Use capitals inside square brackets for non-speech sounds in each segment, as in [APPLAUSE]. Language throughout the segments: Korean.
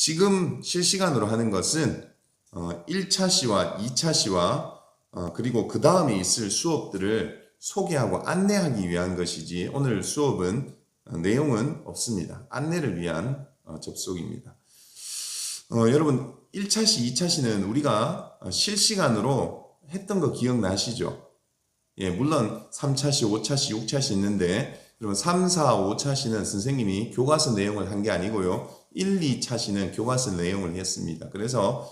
지금 실시간으로 하는 것은 어, 1차 시와 2차 시와 어, 그리고 그 다음에 있을 수업들을 소개하고 안내하기 위한 것이지 오늘 수업은 어, 내용은 없습니다. 안내를 위한 어, 접속입니다. 어, 여러분 1차 시, 2차 시는 우리가 어, 실시간으로 했던 거 기억나시죠? 예, 물론 3차 시, 5차 시, 6차 시 있는데 여러분 3, 4, 5차 시는 선생님이 교과서 내용을 한 게 아니고요. 1, 2차 시는 교과서 내용을 했습니다. 그래서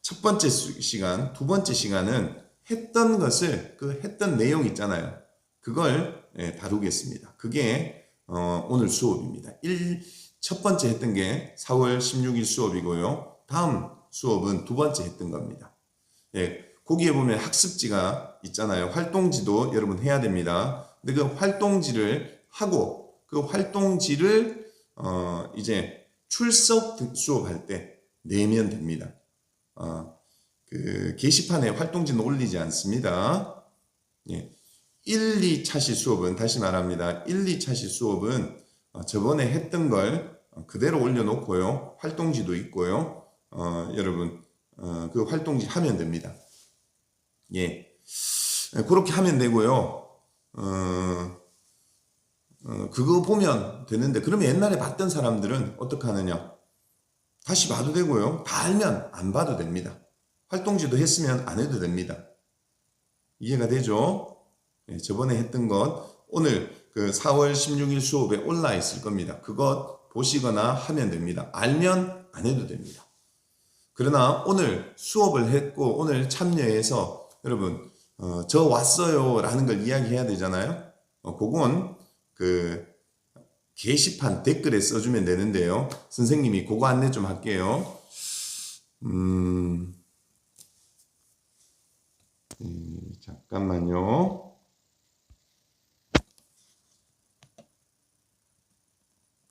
첫 번째 수- 시간, 두 번째 시간은 했던 것을 그 했던 내용 있잖아요. 그걸 예, 다루겠습니다. 그게 어, 오늘 수업입니다. 1, 첫 번째 했던 게 4월 16일 수업이고요. 다음 수업은 두 번째 했던 겁니다. 예, 거기에 보면 학습지가 있잖아요. 활동지도 여러분 해야 됩니다. 근데 그 활동지를 하고 그 활동지를 어, 이제 출석 등- 수업할 때 내면 됩니다. 어, 그 게시판에 활동지는 올리지 않습니다. 예. 1, 2차시 수업은 다시 말합니다. 1, 2차시 수업은 어, 저번에 했던 걸 어, 그대로 올려놓고요. 활동지도 있고요. 어, 여러분 어, 그 활동지 하면 됩니다. 예, 예, 그렇게 하면 되고요. 어, 어, 그거 보면 되는데 그러면 옛날에 봤던 사람들은 어떻게 하느냐? 다시 봐도 되고요. 다 알면 안 봐도 됩니다. 활동지도 했으면 안 해도 됩니다. 이해가 되죠? 예, 저번에 했던 것 오늘 그 4월 16일 수업에 올라 있을 겁니다. 그것 보시거나 하면 됩니다. 알면 안 해도 됩니다. 그러나 오늘 수업을 했고 오늘 참여해서 여러분 어, 저 왔어요 라는 걸 이야기해야 되잖아요. 어, 그건 그 게시판 댓글에 써주면 되는데요. 선생님이 그거 안내 좀 할게요. 음, 음, 잠깐만요.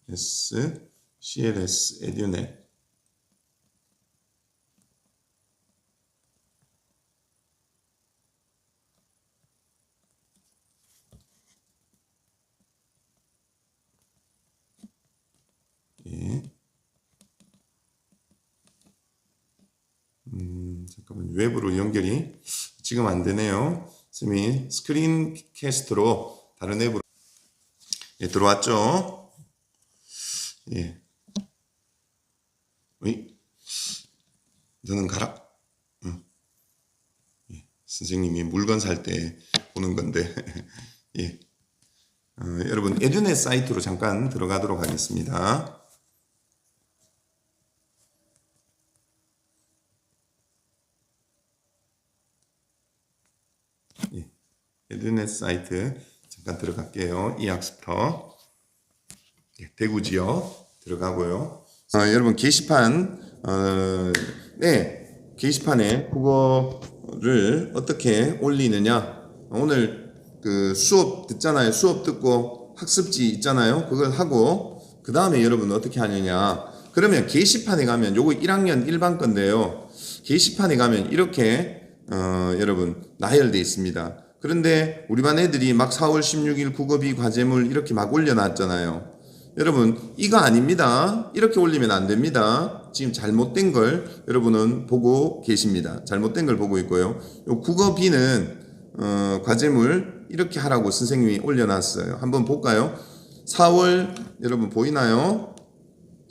S, CLS, 에듀넷. 음, 잠깐만 외부로 연결이 지금 안 되네요. 선생님이 스크린 캐스트로 다른 앱으로 예, 들어왔죠? 예. 어이? 너는 가라. 응. 예, 선생님이 물건 살 때 보는 건데 [LAUGHS] 예. 어, 여러분 에듀넷 사이트로 잠깐 들어가도록 하겠습니다. 예, 에듀넷 사이트 잠깐 들어갈게요. 이 학습터 예, 대구 지역 들어가고요. 어, 여러분 게시판 어, 네 게시판에 국어를 어떻게 올리느냐 오늘 그 수업 듣잖아요. 수업 듣고 학습지 있잖아요. 그걸 하고 그 다음에 여러분 어떻게 하느냐 그러면 게시판에 가면 요거 1학년 일반 건데요. 게시판에 가면 이렇게 어, 여러분 나열돼 있습니다. 그런데 우리 반 애들이 막 4월 16일 국어비 과제물 이렇게 막 올려놨잖아요. 여러분 이거 아닙니다. 이렇게 올리면 안 됩니다. 지금 잘못된 걸 여러분은 보고 계십니다. 잘못된 걸 보고 있고요. 요 국어비는 어, 과제물 이렇게 하라고 선생님이 올려놨어요. 한번 볼까요? 4월 여러분 보이나요?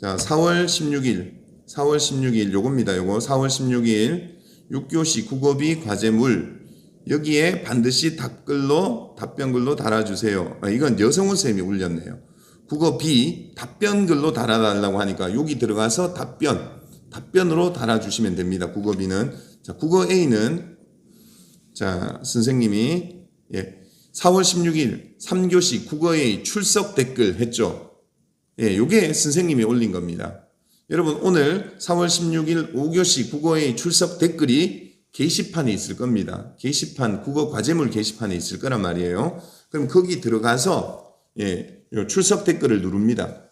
자, 4월 16일, 4월 16일 요겁니다. 요거 4월 16일 6교시 국어비 과제물 여기에 반드시 답글로 답변글로 달아주세요. 아, 이건 여성훈 쌤이 올렸네요. 국어비 답변글로 달아달라고 하니까 여기 들어가서 답변 답변으로 달아주시면 됩니다. 국어비는 자 국어 A는 자 선생님이 예 4월 16일 3교시 국어 A 출석 댓글 했죠. 예, 요게 선생님이 올린 겁니다. 여러분 오늘 4월 16일 5교시 국어의 출석 댓글이 게시판에 있을 겁니다. 게시판 국어 과제물 게시판에 있을 거란 말이에요. 그럼 거기 들어가서 예, 요 출석 댓글을 누릅니다.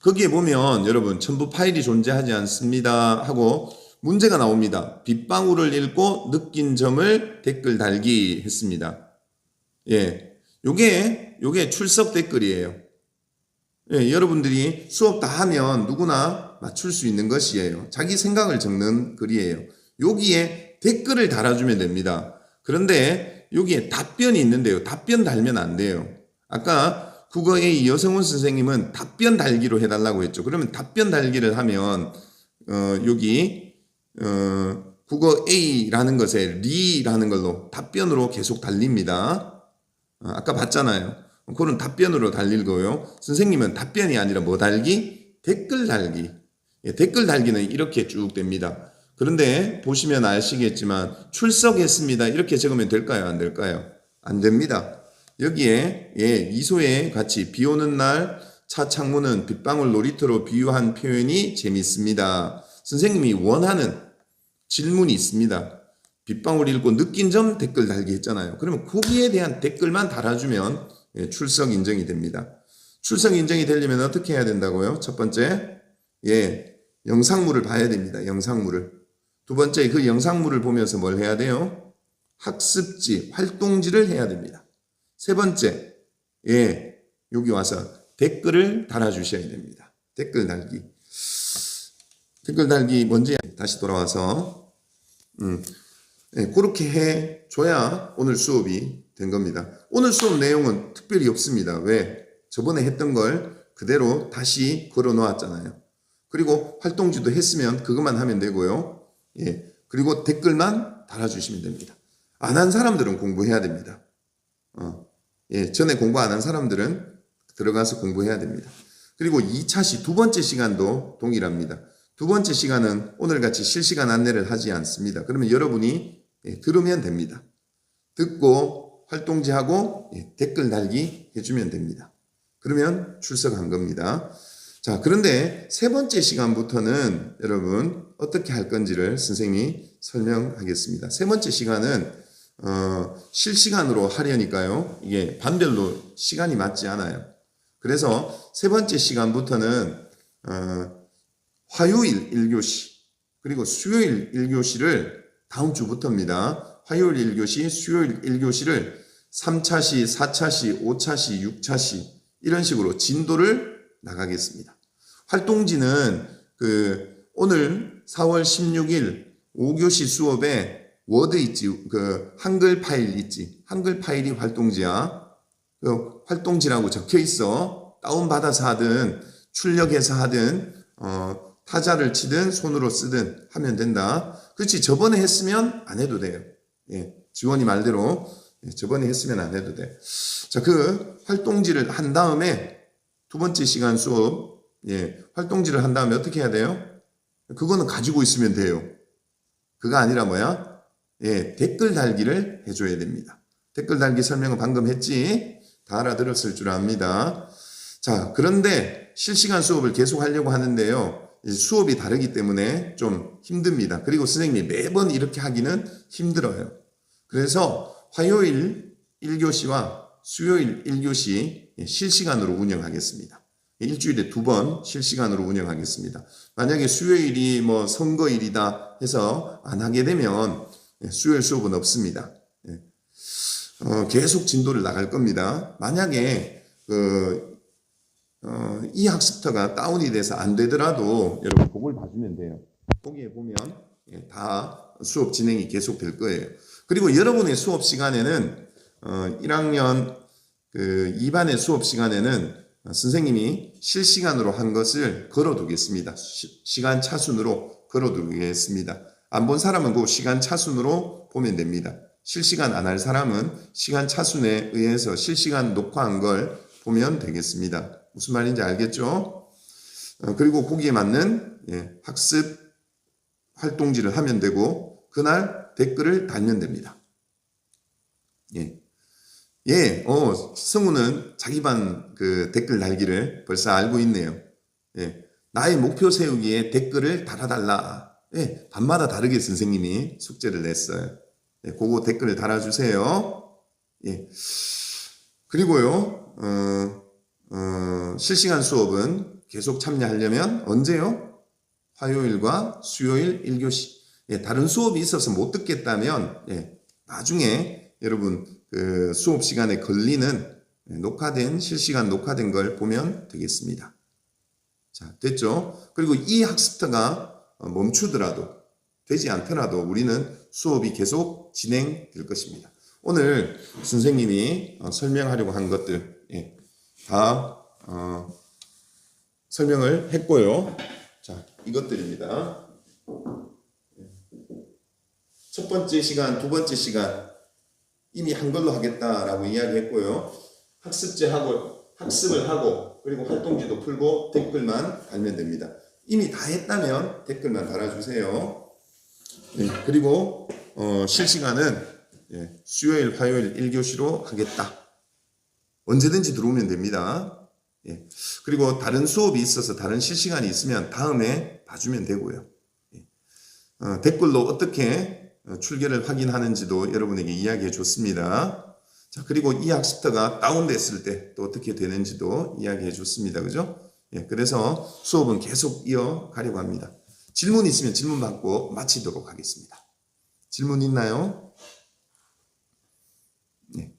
거기에 보면 여러분 첨부 파일이 존재하지 않습니다 하고 문제가 나옵니다. 빗방울을 읽고 느낀 점을 댓글 달기 했습니다. 예. 요게 요게 출석 댓글이에요. 예, 여러분들이 수업 다 하면 누구나 맞출 수 있는 것이에요. 자기 생각을 적는 글이에요. 여기에 댓글을 달아주면 됩니다. 그런데 여기에 답변이 있는데요. 답변 달면 안 돼요. 아까 국어 A 여성훈 선생님은 답변 달기로 해달라고 했죠. 그러면 답변 달기를 하면 어, 여기 어, 국어 A라는 것에 리라는 걸로 답변으로 계속 달립니다. 어, 아까 봤잖아요. 그런 답변으로 달릴 거요. 선생님은 답변이 아니라 뭐 달기? 댓글 달기. 예, 댓글 달기는 이렇게 쭉 됩니다. 그런데 보시면 아시겠지만 출석했습니다. 이렇게 적으면 될까요? 안 될까요? 안 됩니다. 여기에 예, 이소의 같이 비 오는 날 차 창문은 빗방울 놀이터로 비유한 표현이 재밌습니다. 선생님이 원하는 질문이 있습니다. 빗방울 읽고 느낀 점 댓글 달기 했잖아요. 그러면 거기에 대한 댓글만 달아주면 예, 출석 인정이 됩니다. 출석 인정이 되려면 어떻게 해야 된다고요? 첫 번째, 예, 영상물을 봐야 됩니다. 영상물을. 두 번째, 그 영상물을 보면서 뭘 해야 돼요? 학습지, 활동지를 해야 됩니다. 세 번째, 예, 여기 와서 댓글을 달아주셔야 됩니다. 댓글 달기. 댓글 달기 뭔지 다시 돌아와서, 음, 예, 그렇게 해 줘야 오늘 수업이 된 겁니다. 오늘 수업 내용은 특별히 없습니다. 왜? 저번에 했던 걸 그대로 다시 걸어 놓았잖아요. 그리고 활동지도 했으면 그것만 하면 되고요. 예. 그리고 댓글만 달아주시면 됩니다. 안 한 사람들은 공부해야 됩니다. 어. 예. 전에 공부 안 한 사람들은 들어가서 공부해야 됩니다. 그리고 2차 시, 두 번째 시간도 동일합니다. 두 번째 시간은 오늘같이 실시간 안내를 하지 않습니다. 그러면 여러분이 예, 들으면 됩니다. 듣고 활동지하고 예, 댓글 달기 해주면 됩니다. 그러면 출석한 겁니다. 자, 그런데 세 번째 시간부터는 여러분 어떻게 할 건지를 선생님이 설명하겠습니다. 세 번째 시간은 어, 실시간으로 하려니까요. 이게 반별로 시간이 맞지 않아요. 그래서 세 번째 시간부터는 어, 화요일 1교시 그리고 수요일 1교시를 다음 주부터입니다. 화요일 1교시, 수요일 1교시를 3차시, 4차시, 5차시, 6차시 이런 식으로 진도를 나가겠습니다. 활동지는 그 오늘 4월 16일 5교시 수업에 워드 있지, 그 한글 파일 있지, 한글 파일이 활동지야. 그 활동지라고 적혀 있어. 다운받아서 하든 출력해서 하든 어, 타자를 치든 손으로 쓰든 하면 된다. 그렇지 저번에 했으면 안 해도 돼요. 예, 지원이 말대로 예, 저번에 했으면 안 해도 돼. 자, 그 활동지를 한 다음에 두 번째 시간 수업 예, 활동지를 한 다음에 어떻게 해야 돼요? 그거는 가지고 있으면 돼요. 그가 아니라 뭐야? 예, 댓글 달기를 해줘야 됩니다. 댓글 달기 설명은 방금 했지? 다 알아들었을 줄 압니다. 자, 그런데 실시간 수업을 계속 하려고 하는데요. 수업이 다르기 때문에 좀 힘듭니다. 그리고 선생님이 매번 이렇게 하기는 힘들어요. 그래서 화요일 1교시와 수요일 1교시 실시간으로 운영하겠습니다. 일주일에 두 번 실시간으로 운영하겠습니다. 만약에 수요일이 뭐 선거일이다 해서 안 하게 되면 수요일 수업은 없습니다. 어, 계속 진도를 나갈 겁니다. 만약에 그, 어, 이 학습터가 다운이 돼서 안 되더라도 여러분 그걸 봐주면 돼요. 거기에 보면 예, 다 수업 진행이 계속 될 거예요. 그리고 여러분의 수업 시간에는 어, 1학년 그 2반의 수업 시간에는 선생님이 실시간으로 한 것을 걸어두겠습니다. 시, 간 차순으로 걸어두겠습니다. 안 본 사람은 그 시간 차순으로 보면 됩니다. 실시간 안 할 사람은 시간 차순에 의해서 실시간 녹화한 걸 보면 되겠습니다. 무슨 말인지 알겠죠? 어, 그리고 거기에 맞는 예, 학습 활동지를 하면 되고 그날 댓글을 달면 됩니다. 예. 예, 어, 성우는 자기 반 그 댓글 달기를 벌써 알고 있네요. 예. 나의 목표 세우기에 댓글을 달아달라. 예, 밤마다 다르게 선생님이 숙제를 냈어요. 예, 그거 댓글을 달아주세요. 예. 그리고요, 어, 어, 실시간 수업은 계속 참여하려면 언제요? 화요일과 수요일 1교시. 예, 다른 수업이 있어서 못 듣겠다면, 예, 나중에 여러분 그 수업 시간에 걸리는 녹화된, 실시간 녹화된 걸 보면 되겠습니다. 자, 됐죠? 그리고 이 학습터가 어, 멈추더라도 되지 않더라도 우리는 수업이 계속 진행될 것입니다. 오늘 선생님이 어, 설명하려고 한 것들 예, 다 어, 설명을 했고요. 자, 이것들입니다. 첫 번째 시간, 두 번째 시간 이미 한글로 하겠다라고 이야기했고요. 학습제 하고 학습을 하고 그리고 활동지도 풀고 댓글만 달면 됩니다. 이미 다 했다면 댓글만 달아주세요. 네, 그리고 어, 실시간은 예, 수요일, 화요일 1교시로 하겠다. 언제든지 들어오면 됩니다. 예, 그리고 다른 수업이 있어서 다른 실시간이 있으면 다음에 봐주면 되고요. 예, 어, 댓글로 어떻게 어, 출결을 확인하는지도 여러분에게 이야기해 줬습니다. 자, 그리고 이 학습터가 다운됐을 때 또 어떻게 되는지도 이야기해 줬습니다. 그죠? 예, 그래서 수업은 계속 이어가려고 합니다. 질문 있으면 질문 받고 마치도록 하겠습니다. 질문 있나요? 네.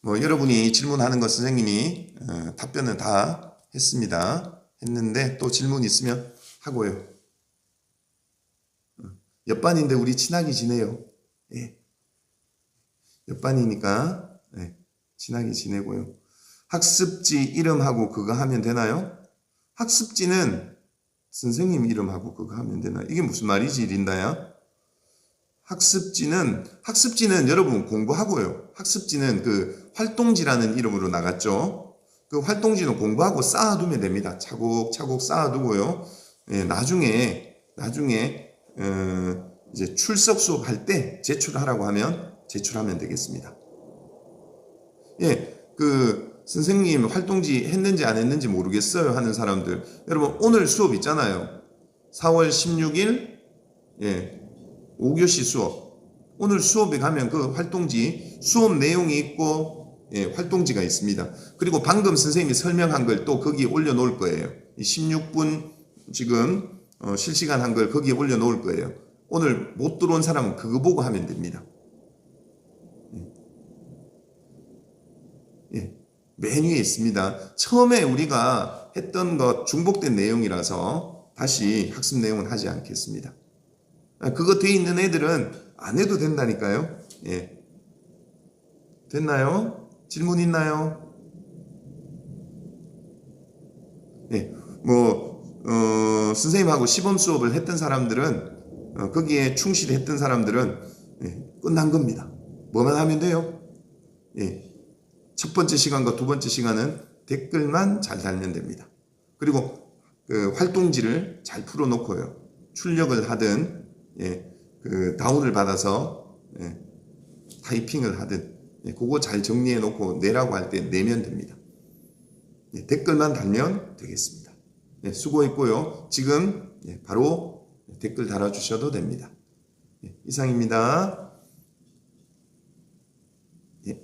뭐 여러분이 질문하는 것 선생님이 어, 답변은 다 했습니다. 했는데 또 질문 있으면 하고요. 어, 옆반인데 우리 친하게 지내요. 예. 옆반이니까 예, 친하게 지내고요. 학습지 이름하고 그거 하면 되나요? 학습지는 선생님 이름하고 그거 하면 되나요? 이게 무슨 말이지 린다야? 학습지는 학습지는 여러분 공부하고요. 학습지는 그 활동지라는 이름으로 나갔죠. 그 활동지는 공부하고 쌓아두면 됩니다. 차곡차곡 쌓아두고요. 예, 나중에 나중에 어, 이제 출석 수업 할 때 제출하라고 하면 제출하면 되겠습니다. 예, 그 선생님 활동지 했는지 안 했는지 모르겠어요 하는 사람들 여러분 오늘 수업 있잖아요. 4월 16일 예, 5교시 수업. 오늘 수업에 가면 그 활동지 수업 내용이 있고 예, 활동지가 있습니다. 그리고 방금 선생님이 설명한 걸 또 거기에 올려놓을 거예요. 이 16분 지금 어, 실시간 한 걸 거기에 올려놓을 거예요. 오늘 못 들어온 사람은 그거 보고 하면 됩니다. 예. 예. 메뉴에 있습니다. 처음에 우리가 했던 것 중복된 내용이라서 다시 학습 내용은 하지 않겠습니다. 아, 그거 돼 있는 애들은 안 해도 된다니까요. 예. 됐나요? 질문 있나요? 예. 뭐, 어, 선생님하고 시범 수업을 했던 사람들은, 어, 거기에 충실했던 사람들은, 예, 끝난 겁니다. 뭐만 하면 돼요? 예. 첫 번째 시간과 두 번째 시간은 댓글만 잘 달면 됩니다. 그리고 그 활동지를 잘 풀어놓고요. 출력을 하든 예, 그 다운을 받아서 예, 타이핑을 하든 예, 그거 잘 정리해 놓고 내라고 할 때 내면 됩니다. 예, 댓글만 달면 되겠습니다. 네, 수고했고요. 지금 예, 바로 댓글 달아주셔도 됩니다. 예, 이상입니다. 예.